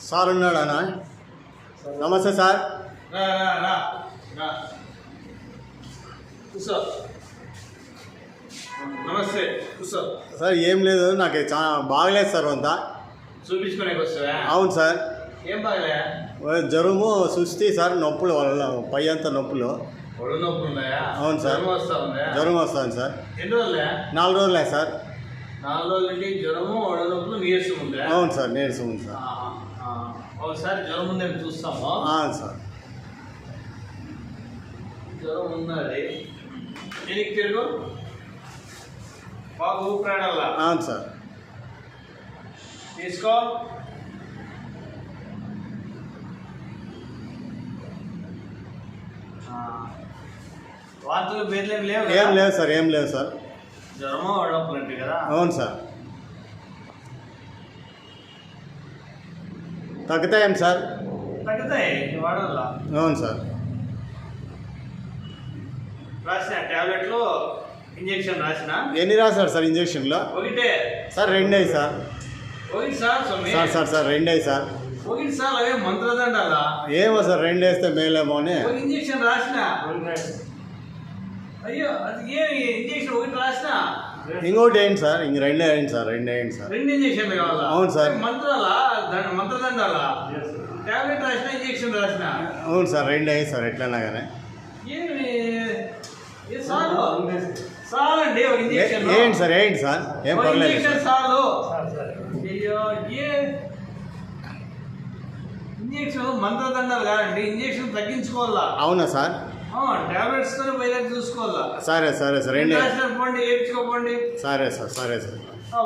Sir ఉన్నాడా? నమస్తే sir. నమస్తే సార్ ఏం లేదు నాకు చాలా బాగలేదు సార్ అంతా. అవును సార్. ఏం బాగలే? జ్వరము సుస్థి సార్ నొప్పులు వల్ల పై అంతా నొప్పులు. అవును సార్. జ్వరం వస్తా ఉందా? జ్వరం వస్తుంది సార్. నాలుగు రోజులే సార్. నాలుగు రోజుల జ్వరము అవును సార్ నీరసం ఉంది సార్. ఒకసారి జ్వరం ఉందని చూస్తాము? అవును సార్. జ్వరం ఉన్నది దీనికి తిరుగు బాగా ఊపిరాడల్లా అవును సార్. తీసుకో. వార్తలు బెదిలేం లేవు? ఏం లేదు సార్ ఏం లేదు సార్. జ్వరమో వడప్పులు అంటే కదా. అవును సార్. తగ్గుతాయేం సార్? తగ్గుతాయి వాడాల అవును సార్. రాసిన? టాబ్లెట్లు ఇంజెక్షన్ రాసిన? ఎన్ని రాశారు సార్ ఇంజక్షన్లో? ఒకటే. సార్ రెండే సార్. ఒకటి సార్ స్వామి. సార్ సార్ సార్ రెండే సార్. ఒకటి సార్ అవే మంత్రదండాలా? ఏమో సార్ రెండు వేస్తే మేలేమో అని ఇంజెక్షన్ రాసిన? అయ్యో అది ఏమి? ఇంకోటి ఏంటి సార్? ఇంక రెండే ఏంటి సార్ రెండే ఏంటి సార్. రెండు ఇంజక్షన్లు కావాలా? అవును సార్. మంత్రాలా? దండ- మంత్రదండాలా? టాబ్లెట్ రాసిన ఇంజెక్షన్ రాసిన? అవును సార్ రెండే అయ్యి సార్ ఎట్లన్నా కానీ ఏమి? ఏ ఒక ఇంజెక్షన్ ఏంటి సార్ ఏంటి సార్? ఏం పర్లేదు ఇంజెక్షన్ చాలు అయ్యో ఏ? ఇంజెక్షన్ మంత్రదండాలు కాదండి ఇంజెక్షన్ తగ్గించుకోవాలా? అవునా సార్? టాబ్లెట్స్తో చూసుకోవాలా సరే సరే సార్ పోండి సరే సార్ సరే సార్.